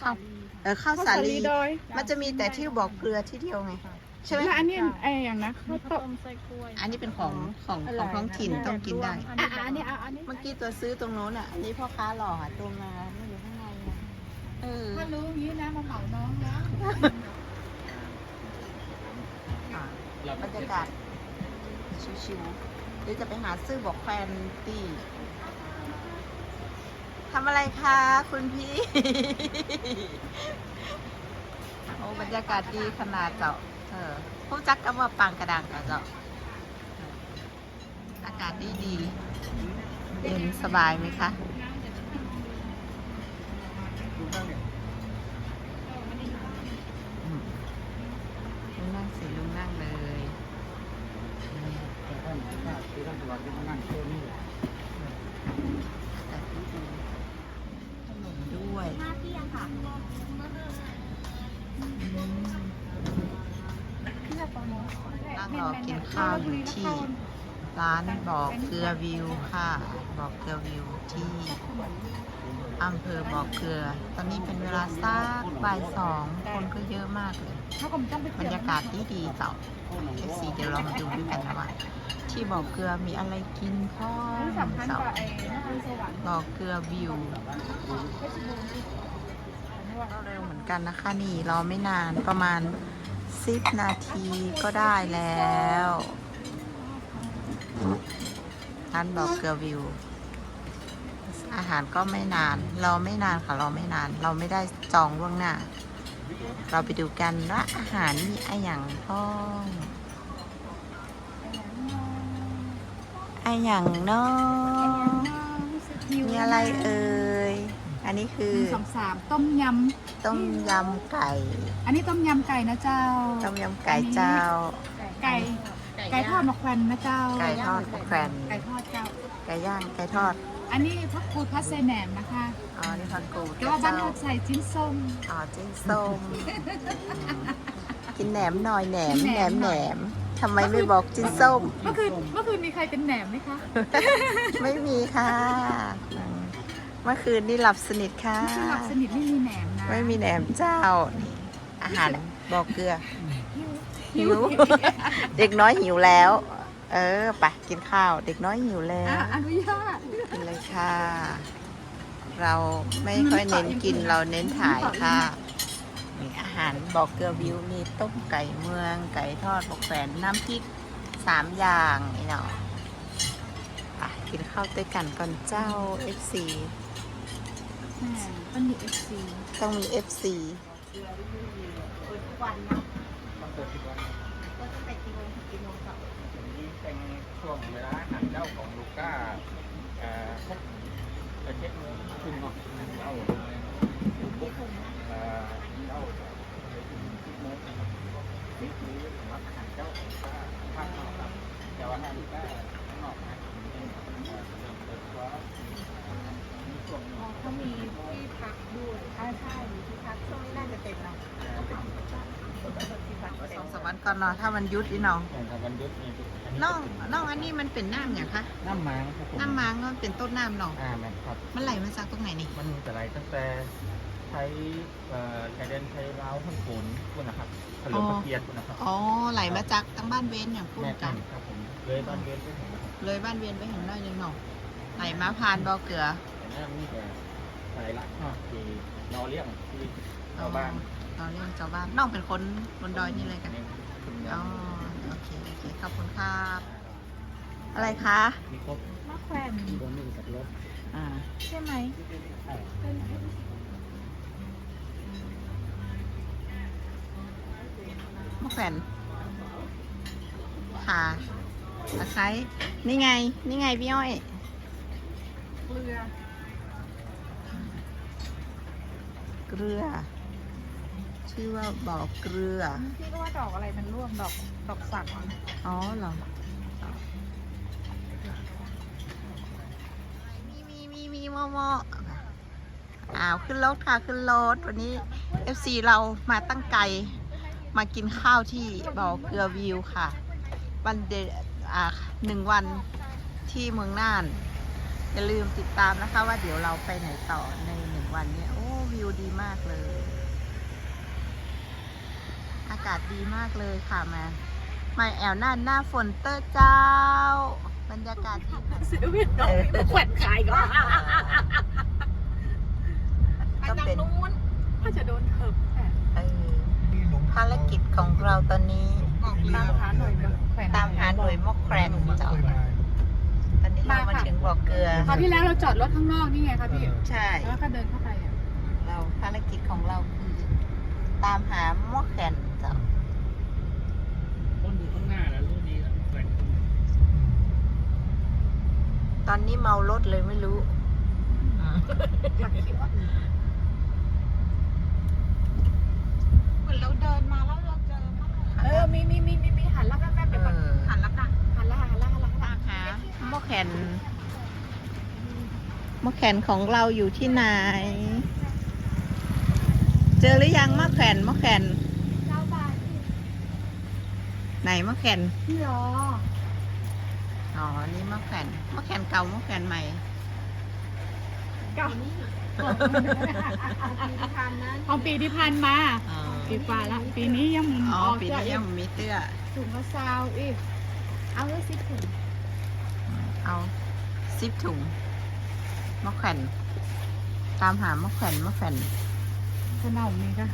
ข้าวสลีค่ะเออข้าวสาลีดอยมันจะมีแต่ที่บอกเกลือที่เดียวไงใช่ไหมแล้วอันนี้ไอ้อย่างนะข้าวข้าวต้ต้มมไส้กล้วย อันนี้เป็นของของของท้องถิ่นต้องกินได้อันอะนี้อะอันนี้เอาอันนี้เมื่อกี้ตัวซื้อตรงโน้นอะอันนี้พ่อค้าหล่อหาตัวมาไม่อยู่ข้างในอะเออถ้ารู้อย่างนี้นะมาเหมาน้องแล้วอะบรรยากาศชิวๆเดี๋ยวจะไปหาซื้อบอกแฟนตี ทำอะไรคะคุณพี่ โอ้บรรยากาศดีขนาดเจ้า เออผู้จักก็ว่าปังกระดังกับเจ้า อากาศดีดีเย็นสบายไหมคะ เรอกินข้าวอยู่ที่ร้านบอกเกลือวิวค่ะบอกเกลือวิวที่อำเภอบอกเกลือ ตอนนี้เป็นเวลาสักบ่ายสองคนก็เยอะมากเลยบรรยากาศดีดีเจ้าเอฟซีเดี๋ยวเรามาดูด้วยกันนะว่าที่บอกเกลือมีอะไรกินพ่อสำคัญเจ้ากว่าไอ้นครสวรรค์บอกเกลือวิวเพชรบูรณ์ที่ก็เร็วเหมือนกันนะคะนี่รอไม่นานประมาณ สิบนาทีก็ได้แล้วร้านบอกเกลือวิว อาหารก็ไม่นาน เรอไม่นานค่ะเรอไม่นาน เราไม่ได้จองล่วงหน้า เราไปดูกันว่าอาหารมีอะไรอย่างพ้องอะไรอย่างน้องมีอะไรเอ่ย อันนี้คืหอนึ่งสองสามต้มยต้มยำไก่ำอันนี้ต้มยำไก่นะเจ้า ต้มยำไก่เจ้า ไก่ไก่ทอดมะแขวนนะเจ้า ไก่ทอดแควนไก่ทอดเจ้า ไก่ย่างไก่ทอดอันนี้พักกูดพัสเซแหนมนะคะอ๋อนี่พักกูดแต่ว่าบ้านเจ้าเราใส่จิ้นส้ม อ๋อจิ้นส้มกินแหนมหน่อยแหนมกินแหแหนนมมแหหนน่อยมทำไมไม่บอกจิ้นส้ม เมื่อคืนเมื่อคืนมีใครเป็นแหนมไหมคะ ไม่มีค่ะอืม เมื่อคืนนี่หลับสนิทค่ะเมื่อคืนหลับสนิทไม่มีแหนมนะไม่มีแหนมเจ้านี่อาหารบอกเกลือ หิว เด็กน้อยหิวแล้ว เออไปกินข้าว เด็กน้อยหิวแล้อะวอนุญาตกินเลยค่ะ เราไม่ค่อยเน้นกินเราเน้นถ่ายค่ะมีอาหารบอกเกลือวิวมีต้มไก่เมือง ไก่ทอดบกแฝนน้ำพริกสามอย่างนี่เนาะอะกินข้าวด้วยกันก่อนเจ้า FC แหมมันมีเอฟซีต้องมี FC นี่เป็นช่วงเวลาอาหารเจ้าของลูก้าเอ่อพวกเอ่อเช็คคุณเนาะเจ้าพวกเอ่อเจ้าสิบโมงนะครับนี่คือสำหรับอาหารเจ้าของลูก้าภาคนอกครับแต่ว่าอาหารลูก้าข้างนอกนะเอ่อเริ่มเปิดว่ามีช่วงหนึ่งเขามีที่พักด้วยใช่ใช่มีที่พักช่วงนี้น่าจะเต็มแล้วเอ่อเป็นที่พักสเต็อมงสามวันก่อนเนาะถ้ามันยุดอีน้องอย่างกับวันหยุดนี่อันนี้น้องน้องอันนี้มันเป็นน้ำอย่างคะน้ำม้างครับผมน้ำมังมันเป็นต้นน้ำเนาะอ่าแม่นครับ มันไหลมาจากตรงไหนนี่มันจะไหลตั้งแต่ใช้เอ่อชายแดนไทยลาวทั้งฝนคุณนะครับทะเลตะเกียบคุณนะครับอ๋อไหลมาจากตั้งบ้านเวนอย่างพูดแม่กักันนครับผมเลยบ้านเวียนไปถึงนะครับเลยบ้านเวียนไปเห็นน้อยหนึงเนาะไหลมาผ่านบ่อเกลือ แต่หน้านี่จะสายลักเนาะที่รอเรียกที่ชาวบ้านเราเรียกชาวบ้านน้องเป็นคนบนดอยนี่เลยกันนี่คุณอ๋อโอเคโอเคขอบคุณครับอะไรคะมีครบมะแขวนมีบนมือกับรถอ่าใช่ไหมใช่มะแขวนค่ะตะไคร้นี่ไง นี่ไงพี่อ้อย เกลือ เกลือ ชื่อว่าบ่อเกลือ พี่ก็ว่าดอกอะไรมันร่วงดอกดอกสักอ๋อเหรอ มีมีมีมีมอมออ้าวขึ้นรถค่ะขึ้นรถวันนี้ FC เรามาตั้งไกลมากินข้าวที่บ่อเกลือวิวค่ะ วันเดอ่าหนึ่งวันที่เมืองน่าน อย่าลืมติดตามนะคะว่าเดี๋ยวเราไปไหนต่อในหนึ่งวันเนี้ยโอ้ วิววิวดีมากเลย อากาศดีมากเลยค่ะมามาแอวหน้าหน้าฝนเตอร์เจ้า บรรยากาศดีค่ะซื้อเวียดนามมาแขวนขายก็ไปก็ทางเป็นนู้นถ้าจะโดนเถิบแต่เออภารกิจของเราตอนนี้ออกตามหาหน่อยมาแขวนตามหาหน่วยมอกแครนเจ้าตอนนี้เรามาถึงบ่อเกลือคราวที่แล้วเราจอดรถข้างนอกนี่ไงคะพี่ ใช่ แล้วก็เดินเข้าไปอะ เรา ภารกิจของเราคือตามหามอกแครนเจ้าต้นอยู่ข้างหน้าแล้วรุ่นนี้แล้วแขวนตอนนี้เมารถเลยไม่รู้เหมือนเราเดินมาแล้วเราเจอมั้งเออ มีมีมีมีมีหันแล้วแป๊บๆเดี๋ยวก่อนเออ หันแล้วกันหันแล้วหันแล้วหันแล้วหันแล้วหาหมอแคนหมอแคนของเราอยู่ที่ไหน เจอหรือยังหมอแคนหมอแคนเจ้าบาทไหนหมอแคนพี่หรออ๋อ นี่หมอแคนหมอแคนเก่าหมอแคนใหม่เก่าทานนั้นของปีที่ผ่านมาอ๋อปีกว่าละปีนี้ยังอ๋อออกปีจากนี้ยังมีเตื้อ ถุงมะซาวอีก เอาไว้สิถุงเอาซิปถุงหมอแคนตามหาหมอแคนหมอแคน ถั่วเน่ามีก็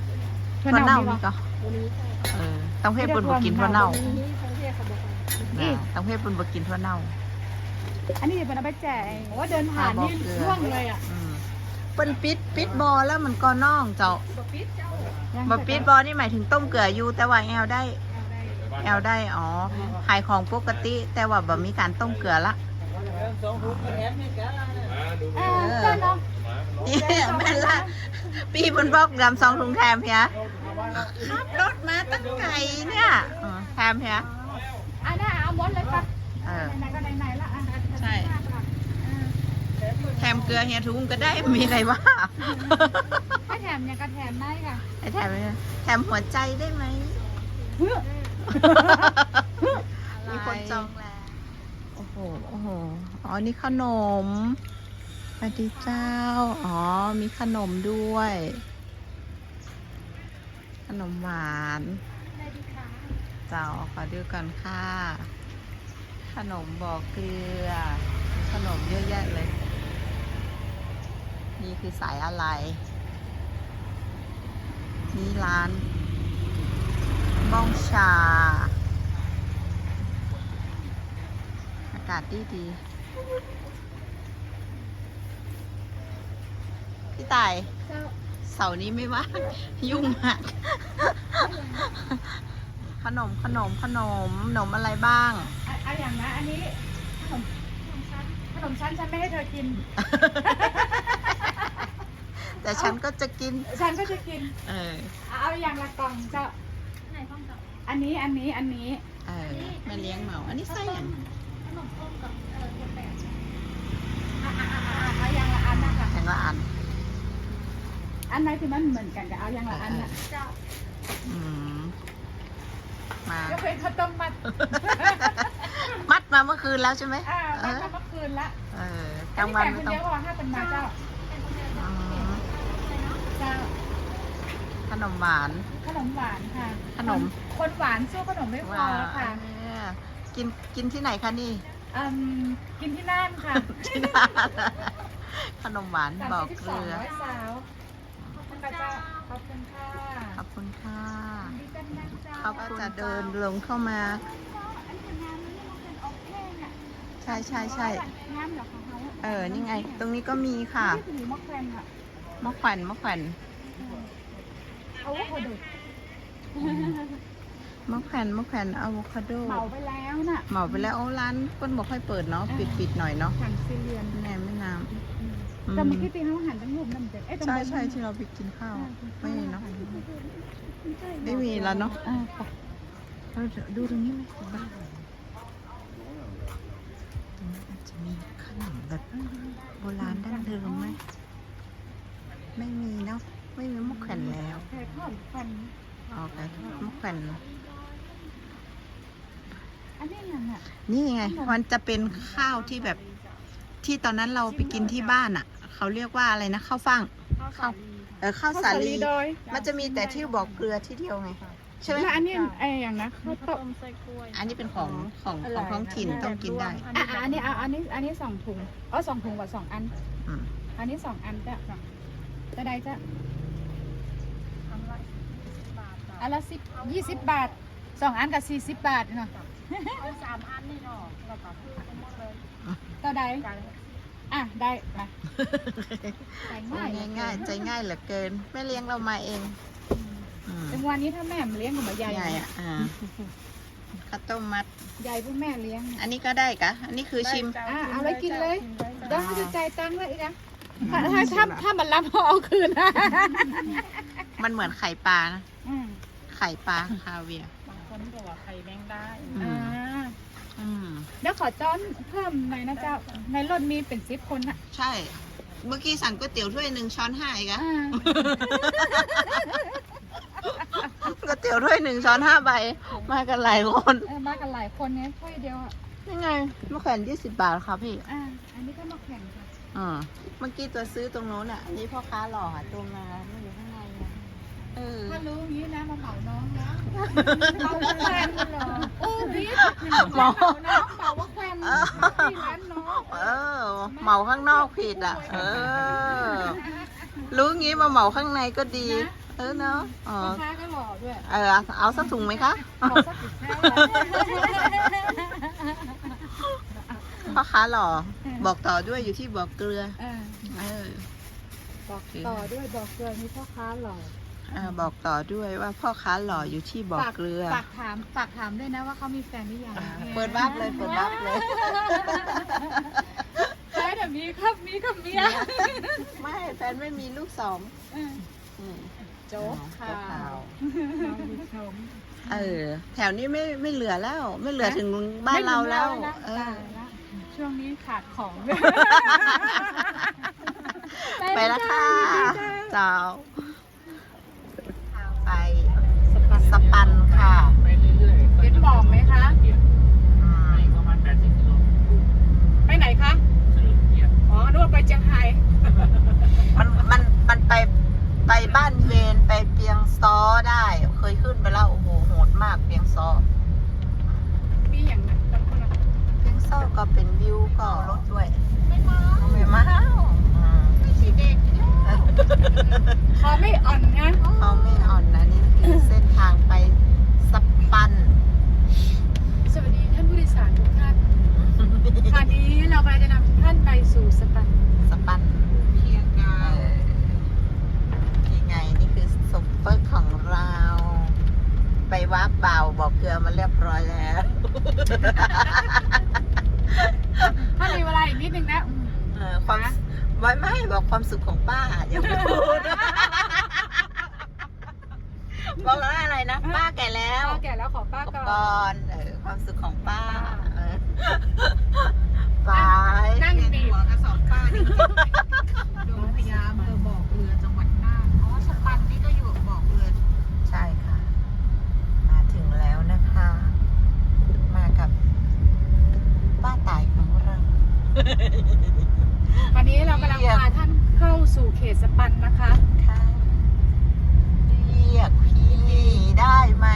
ถั่วเน่ามีมีก็ก็วันนี้ใช่เออต้องเพศปุ่นบกินถั่วเน่าวันนี้เขาเรียกเขาบอกว่าน่ะต้องเพศปุ่นบกินถั่วเน่า อันนี้เป็นเอาไปแจกโอ้เดินผ่านนี่อ่าบอกเกลือร่วงเลยอะอืมเป็นปิดปิดบอแล้วมันก็น่องเจ้าบอกปิดเจ้ายังบอปิดบอนี่หมายถึงต้มเกลืออยู่แต่ว่าแอลได้แอลได้อ๋อขายของปกติ แต่ว่าบ่มีการต้มเกลือละเออเจ้าเนาะเนี่ยแม่นละปีบนบอกดำสองถุงแถมเฮียขับรถมาตั้งไกลเนี่ยเออแถมเฮียอันน่ะเอาหมดเลยปะเออไหนๆก็ไหนๆละอะใช่แถมเกลือเฮียถุงก็ได้มีอะไรวะถ้าแถมยังก็แถมได้ค่ะไอ้แถมเนี่ยแถมหัวใจได้ไหมเฮ้ยมีคนจองแล้ว โอ้โห โอ้โห อ๋อ นี่ขนม สวัสดีเจ้า อ๋อ มีขนมด้วย ขนมหวานเจ้าขอดูก่อนค่ะ ขนมบอกเกลือ มีขนมเยอะแยะเลย นี่คือสายอะไร นี่ร้าน บ้องชา อากาศดีดี พี่ต่ายเสาร์นี้ไม่ว่างยุ่งมาก ขนมขนมขนมขนมอะไรบ้างอะอะอย่างนะอันนี้ขนมขนมชั้นฉันไม่ให้เธอกิน แต่ฉันก็จะกิน ฉันก็จะกิน เออเอาอย่างละกล่องเจ้าอันนี้อันนี้อันนี้เออแม่เลี้ยงเหมา อันนี้ไส้อย่างอะอะอะอะเอาอย่างละอันนะคะแข่งละอัน อันไหนที่มันเหมือนกันกับเอาอย่างละอันน่ะอืมมาก็เป็นข้าวต้มมัดมัดมาเมื่อคืนแล้วใช่ไหมอ่าเอมัดอมาเมื่อคืนละเออกลางวันอัไม่นต้อนี้งแกะคนเดียวก็ว่าห้าเป็นมาเจ้าอืมเจ้าขนมหวาน ขนมหวานค่ะขนม คนหวานสู้ขนมไม่พอค่ะเออกินกินที่ไหนคะนี่ อืมกินที่น่านค่ะที่ร้านขนมหวานบอกเกลือ ร้อยสาวขอบ คุณค่ะเจ้าขอบคุณค่ะขอบคุณค่ะดีจังนะเจ้าเขาก็จะเดินลงเข้ามา อันนี้งานนี้มันเป็นออกแห้งอะใช่ใช่ใช่งานเหรอของเขาะเออ นี่ไง ตรงนี้ก็มีค่ะ นี่คือมะแขวนอะมะแขวนมะแขวนเอาว่าเขาดูมะแขวนมะแขวนอะโวคาโด เหมาไปแล้วน่ะ เหมาไปแล้วโอ้ร้านเปิ้นบอกให้เปิดเนาะ ปิดปิดหน่อยเนาะถังซีเรียนแน่ไม่น้ำอืม แต่เมื่อกี้ตีเขาหันตั้งรูปนั่นเด็กเอ้ยตรงใช่นั้นใช่ที่เราไปกินข้าว ไม่เนาะไม่มีแล้วเนาะอ่าไปเราดูตรงนี้ไหมบ้านอาจจะมีขนมแบบโบราณดั้งเดิมไหมไม่มีเนาะไม่มีมะแขวนแล้วแค่ทอดฟัน ออกไปมะแขวนอันนี้ยังอะนี่ไง มันจะเป็นข้าวที่แบบที่ตอนนั้นเราไปกินที่บ้านอะ เขาเรียกว่าอะไรนะข้าวฟ่างข้าวข้าวสาลีค่ะเออข้าวสาลีดอยมันจะมีแต่ที่บอกเกลือที่เดียวไงใช่ไหมแล้วอันนี้ไอ้อย่างนะข้าวต้มต้มไส้กล้วยอันนี้เป็นของของของท้องถิ่นต้องกินได้อะอะอันนี้เอาอันนี้อันนี้สองถุงอ๋อสองถุงกว่าสองอันอืมอันนี้สองอันจ้ะจะได้จ้ะทำไรบาทอันละสิบยี่สิบบาทสองอันกับสี่สิบบาทเนาะเอาสามอันนี่เนาะเราก็พูดกันหมดเลยเท่าใดกัน อะได้มาใส่โอ้ง่ายยง่ายๆใจง่ายเหลือเกินแม่เลี้ยงเรามาเองอืมจังวันนี้ถ้าแม่เลี้ยงกับใหญ่ใหญ่อะอ่าข้าวต้มมัดใหญ่พวกแม่เลี้ยง อันนี้ก็ได้กะอันนี้คือชิมอะเอาไว้กินเลยได้เดี๋ยวเขาจะจ่ายตังค์เลยอีกนะถ้าถ้าถ้าถ้ามันรับเขาเอาคืนนะมันเหมือนไข่ปลานะอืมไข่ปลาคาเวียร์บางคนก็ว่าไข่แมงได้อืมอ่าอืม เดี๋ยวขอจ้อนเพิ่มหน่อยนะเจ้า ในรถมีเป็นสิบคนอะใช่ เมื่อกี้สั่งก๋วยเตี๋ยวถ้วยหนึ่งช้อนห้าอีกอะอ่าก๋วยเตี๋ยวถ้วยหนึ่งช้อนห้าใบ มากันหลายคนเออมากันหลายคนเนี้ยถ้วยเดียวอะยังไงมะแขวนยี่สิบบาทค่ะพี่ อ่า อันนี้ก็มาแข่งค่ะ อ่า เมื่อกี้ตัวซื้อตรงโน้นอะ อันนี้พ่อค้าหล่อหาตัวมาไม่อยู่ข้างในอะ เออถ้ารู้อย่างนี้นะมาเหมาน้องแล้วเหมาแควนเหรอโอ้พีทเหมาน้องเหมาว่าแควนที่ร้านน้องเออเหมาข้างนอกผิดอะ เออ รู้งี้มาเหมาข้างในก็ดี เออเนาะอ๋อพ่อค้าก็หล่อด้วยเออเอาสักถุงไหมคะขอสักสิบห้าพ่อค้าหล่อบอกต่อด้วยอยู่ที่บอกเกลือ เออเออบอกต่อด้วยบอกเกลือมีพ่อค้าหล่อเออบอกต่อด้วยว่าพ่อค้าหล่ออยู่ที่บอกเกลือ ฝากถามฝากถามด้วยนะว่าเขามีแฟนหรือยังเปิดบัฟเลยเปิดบัฟเลย ใช่แต่มีครับมีกับเมียไม่แฟนไม่มีลูกสองเอออืมโจ๊กข่าวน้องผู้ชม เออ แถวนี้ไม่ไม่เหลือแล้ว ไม่เหลือถึงบ้านเราแล้วเออตายละช่วงนี้ขาดของ ไปแล้วค่ะ เจ้าไป สปันค่ะไปเรื่อยๆเห็นบอกไหมคะอืมไปประมาณ80กิโลไปไหนคะสรุปเนี่ยอ๋อนึกว่าไปเจียงไฮ้มันมันมันไปไปบ้านเวนไปเปียงซอได้ เคยขึ้นไปแล้วโอ้โหโหดมากเปียงซอมีอย่างนั้นจำคนละเปียงซอก็เป็นวิวก็รถด้วยไม่มาไม่มาไม่ใช่เด็กคอไม่อ่อนนะเขาไม่อ่อนนะนี่คือ เส้นทางไปสปัน สวัสดีท่านผู้โดยสารทุกท่านตอนนี้เรากำลังจะนำทุกท่านไปสู่สปัน สปัน เพียงกา เออนี่ไงนี่คือสมเปิร์ของเรา ไปวับเบาบอกเกลือมาเรียบร้อยแล้ว ถ้ามีเวลาอีกนิดนึงนะอืม เออความไว้ไม่บอกความสุขของป้าอย่าไปพูด บอกแล้วอะไรนะ ป้าแก่แล้ว ป้าแก่แล้วขอป้า กับ ก่ ก่ อน อนเออความสุขของป้าเออไป นั่ง เรียน บีบ หัวกระสอบป้านี่ดงพญาอำเภอบอกเรือจังหวัดน่านอ๋อสปันนี่ก็อยู่บอกเรือ ใช่ค่ะ มาถึงแล้วนะคะ มากับป้าตายของเรา วันนี้เรากำลังพาท่านเข้าสู่เขตสปันนะคะ ค่ะเรียกพี่ได้ไหม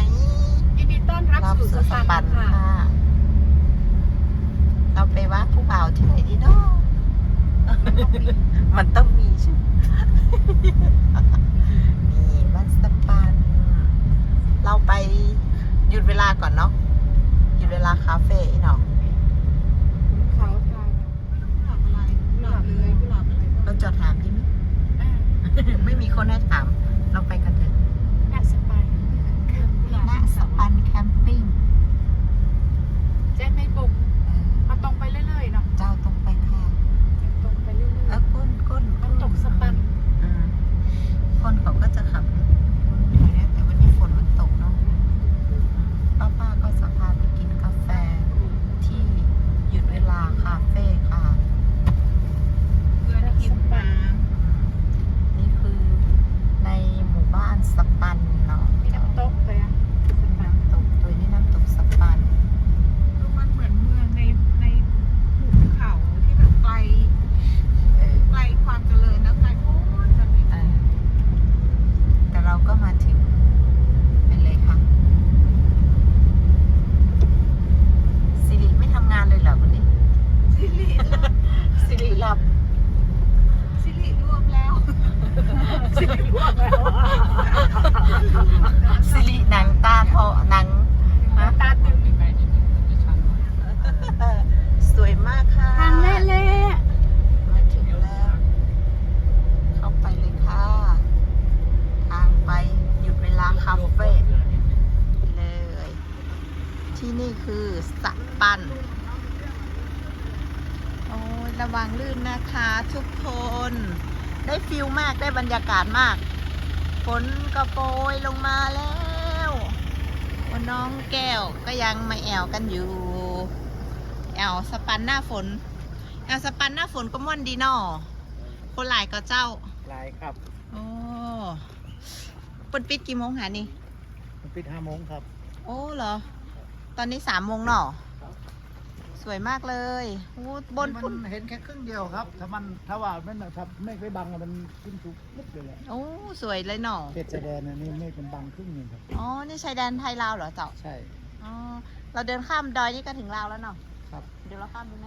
ยินดีต้อนรับสู่สปันค่ะ เราไปว่าผู้บ่าวที่ไหนดีเนาะมันต้องมีใช่ไหมนี่บ้านสปัน เราไปหยุดเวลาก่อนเนาะหยุดเวลาคาเฟ่เนาะ เขาทาง กุหลาบอะไรกุหลาบเลยกุหลาบอะไร เราจอดถามดิมั้ยอ่าไม่มีคนให้ถาม เราไปกันเถอะณสปันแคมปิ้งณสปันแคมปิ้ง เจ๊ไม่บุกมาตรงไปเรื่อยๆเนาะ เจ้าตรงไปค่ะ ตรงไปเรื่อย เออก้นก้น ๆน้ำตกสปัน อืมคนเขาก็จะขับรถแถวเนี้ยแต่วันนี้ฝนมันตกเนาะป้าป้าๆก็สพาไปกินกาแฟที่หยุดเวลาคาเฟ่ค่ะ เพื่อนกินปลา นี่คือในหมู่บ้านสปันเนาะ มีน้ำตกเลยอะสปัน น้ำตกตัวนี้น้ำตกสปัน คือมันเหมือนเมืองในในภูเขาที่แบบไกล เออ ไกลความเจริญนะไกลโพ้นกันไป เออ สิริหนังตาทอหนังตาตึงสวยมากค่ะทางเละมาถึงแล้ว เข้าไปเลยค่ะ ทางไปหยุดเวลาคาเฟ่เลย ที่นี่คือสะปันโอ้ยระวังลื่นนะคะทุกคน ได้ฟิลมากได้บรรยากาศมาก ฝนก็โปรยลงมาแล้วโอ้น้องแก้วก็ยังมาแอวกันอยู่ แอวสปันหน้าฝน แอวสปันหน้าฝนก็ม่วนดีเนอคนหลายก็เจ้าลายครับ โอ้เปิดปิดกี่โมงหานี่มันปิดห้าโมงครับ โอ้เหรอ ตอนนี้สามโมงเนอ สวยมากเลยโอ้บนมัพุ่นนเห็นแค่ครึ่งเดียวครับ ถ้ามันถ้าว่ามันถ้าเมฆไม่บังอะมันขึ้นทุกนิดเลยแหละโอ้สวยเลยเนอเขตชายแดนอันนี้เมฆมันบังครึ่งหนึ่งครับ อ๋อ นี่ชายแดนไทยลาวเหรอเจ้าใช่ อ๋อ เราเดินข้ามดอยนี่ก็ถึงลาวแล้วเนาะครับ เดี๋ยวเราข้ามดูไหม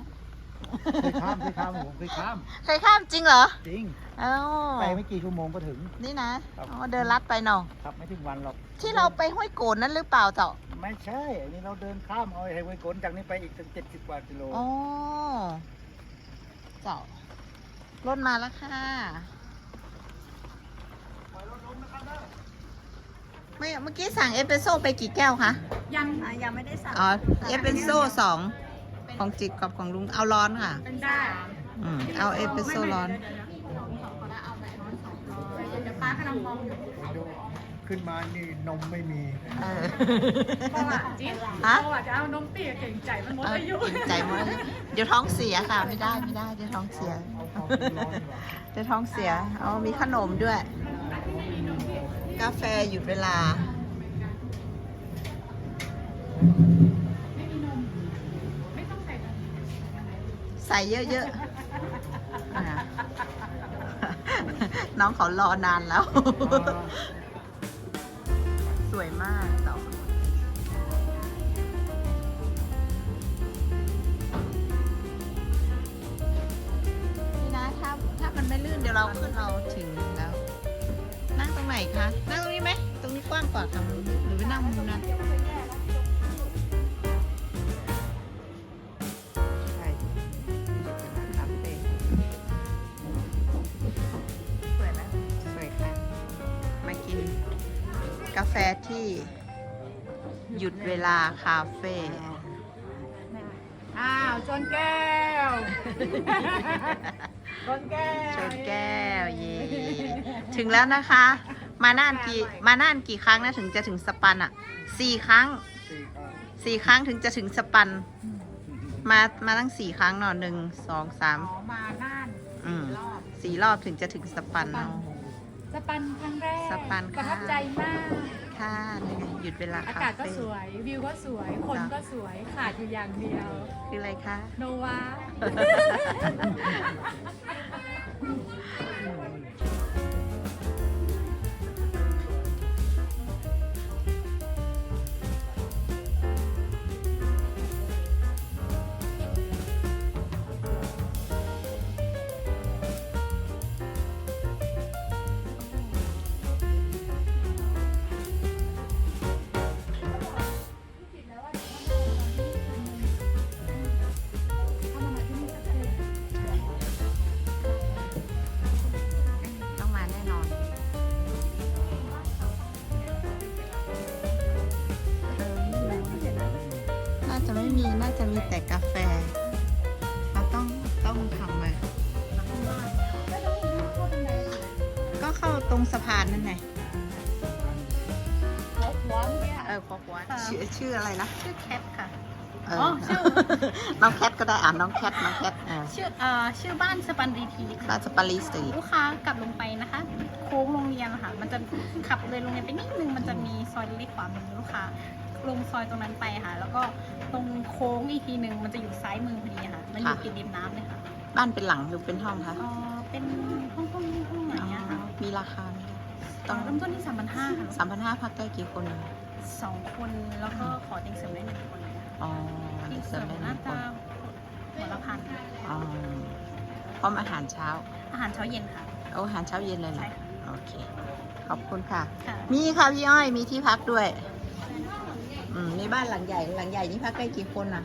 เคยข้ามเคยข้ามผมเคยข้ามเคยข้ามจริงเหรอ จริง เอ้าไปไม่กี่ชั่วโมงก็ถึง นี่นะครับ อ๋อเดินลัดไปเนาะครับไม่ถึงวันหรอกที่เราไปห้วยโกนนั่นหรือเปล่าเจ้าไม่ใช่อันนี้เราเดินข้ามเอาไฮเวย์กนจากนี้ไปอีกถึงเจ็ดสิบกว่ากิโลอ๋อเจ้ารถมาแล้วค่ะไม่เมื่อกี้สั่งเอสเปรสโซ่ไปกี่แก้วคะๆยังยังไม่ได้สั่งอ๋อเอสเปรสโซ่สอง ของจิกกับของลุงเอาร้อนค่ะ เป็นได้อืมเอาเอสเปรสโซ่ร้อนเดี๋ยวป้ากำลังมองอยู่ขึ้นมานี่นมไม่มีเออ เพราะว่าจิ๊บฮะ เพราะว่าจะเอานมเปียกเก่งใจมันหมดอายุเออใจหมดอายุเดี๋ยวท้องเสียค่ะ ไม่ได้ไม่ได้เดี๋ยวท้องเสีย เอาความร้อนดีกว่าเดี๋ยวท้องเสีย เอามีขนมด้วย กาแฟหยุดเวลา ใส่เยอะๆอ่าน้องเขารอนานแล้ว สวยมากต่อนี่นะถ้าถ้ามันไม่ลื่นเดี๋ยวเราขึ้นเราถึงแล้ว นั่งตรงไหนคะ นั่งตรงนี้ไหม ตรงนี้กว้างกว่าทางนู้นหรือไปนั่งมุมนั้น ฟที่หยุดเวลาคาเฟ่อ้าวจนแก้วจนแก้วชนแก้วเย่ถึงแล้วนะคะ มาน่านกี่มาน่านกี่ครั้งนะถึงจะถึงสปันอะสี่ครั้งสี่ครั้งสี่ครั้งถึงจะถึงสปัน มามาตั้งสี่ครั้งเนอะหนึ่งสองสามหมอมาน่านอืมรอบสี่รอบถึงจะถึงสปันเนาะสปันครั้งแรกสปันประค่ะทับใจมาก ค่ะนี่ไงหยุดเวลาอาคากาศก็เฟ่สวย วิวก็สวย คนก็สวย ขาดอยู่อย่างเดียว คืออะไรคะ โนวา มีน่าจะมีแต่กาแฟเราต้องต้องทำมาก็เข้าตรงสะพานนั่นไงหัวเมื่อกี้เออพอกว่าชื่อชื่ออะไรนะ ชื่อแคทค่ะเอออชื่อน้องแคทก็ได้อ่านน้องแคทน้องแคทอ่าชื่อเอ่อชื่อบ้านสปันดีทีค่ะราชปารีสตรีลูกค้ากลับลงไปนะคะโค้งโรงเรียนค่ะ มันจะขับเลยโรงเรียนไปนิดนึง มันจะมีซอยเล็กๆขวามือลูกค้า ลงซอยตรงนั้นไปค่ะ แล้วก็ตรงโค้งอีกทีหนึ่งมันจะอยู่ซ้ายมือพอดีค่ะ มันอยู่ติดริมน้ำเลยค่ะบ้านเป็นหลังหรือเป็นห้องคะเอ่อเป็นห้องห้องห้องไหนอะค่ะมีราคาไหมคะตอนเริ่มต้นที่สามพันห้าค่ะสามพันห้าพักได้กี่คนสองคนแล้วก็ขอเตียงเสริมได้หนึ่งคนอ๋อเตียงเสเสริริมมได้หน่านึ่งคจะนหัวละพันอ๋อพร้อมอาหารเช้า อาหารเช้าเย็นค่ะโอ้อาหารเช้าเย็นเลยเหรอใช่ค่ะโอเค ขอบคุณค่ะค่ะ มีค่ะพี่อ้อย มีที่พักด้วย อืมนี่บ้านหลังใหญ่ หลังใหญ่นี่พักได้กี่คนอะ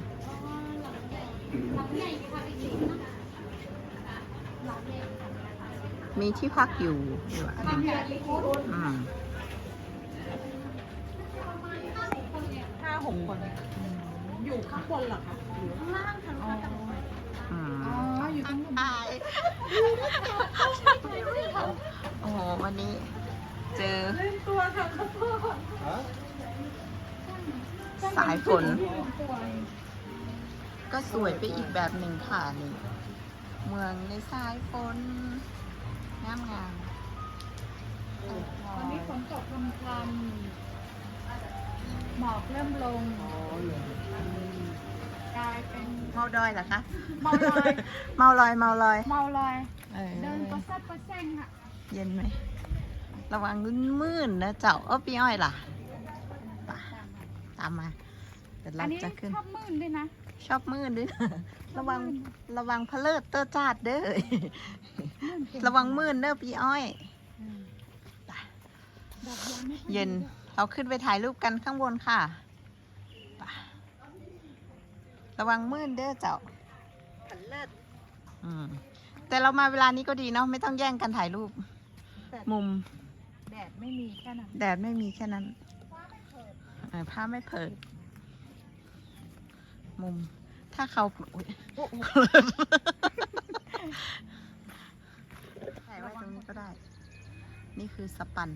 มีที่พักอยู่อยู่อะอืมห้าหกคน อยู่ข้างบนเหรอคะอืมอ๋อ อยู่ข้างบนตายโอ้โหวันนี้เจอเล่น ตัวค่ะขอสายฝน ก็สวยไปอีกแบบหนึ่งค่ะนี่เมืองในสายฝนงามงามวันนี้ฝนตกพรำพำหมอกเริ่มลงกลายเป็นเมาดอยเหรอคะ เมาลอย เมาลอย เมาลอย เมาลอย เดินก็ซัดก็แซงค่ะ เย็นไหม ระวังมืดๆนะเจ้าเออพี่อ้อยล่ะไปตามมาเดี๋ยวอัเรานนี้จะขึ้น ชอบมื่นด้วยนะ ชอบมืดด้วยนะระวังระวังเพลิดเตอร์จาดเด้อ ระวังมืดเด้อพี่อ้อยดอกยางไม่ค่อเย็นเราขึ้นไปถ่ายรูปกันข้างบนค่ะไประวังมืดเด้อเจ้าอืมแต่เรามาเวลานี้ก็ดีเนาะไม่ต้องแย่งกันถ่ายรูป มุม แดดไม่มีแค่นั้นแดดไม่มีแค่นั้นเออผ้าไม่เปิดมุม ถ้าเขาอุ๊ยถ่ายไว้ตรงนี้ก็ได้ นี่คือสปัน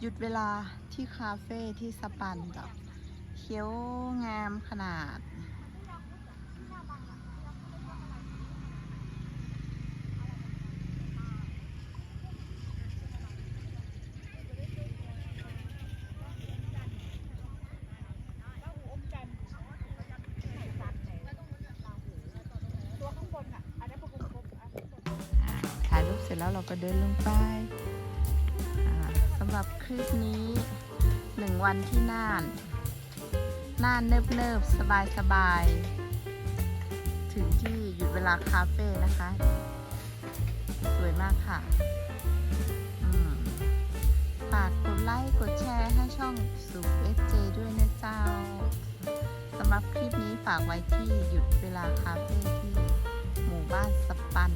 หยุดเวลาที่คาเฟ่ที่สปันจ้ะเขียวงามขนาด อ่าถ่ายรูปเสร็จแล้วเรา ก็เดินลงไปสำหรับคลิปนี้หนึ่งวันที่น่านน่านเนิบเนิบสบายสบายๆถึงที่หยุดเวลาคาเฟ่นะคะ สวยมากค่ะฝากกดไลค์ กดแชร์ให้ช่องสุขเอเจด้วยนะเจ้าสำหรับคลิปนี้ฝากไว้ที่หยุดเวลาคาเฟ่ที่หมู่บ้านสปัน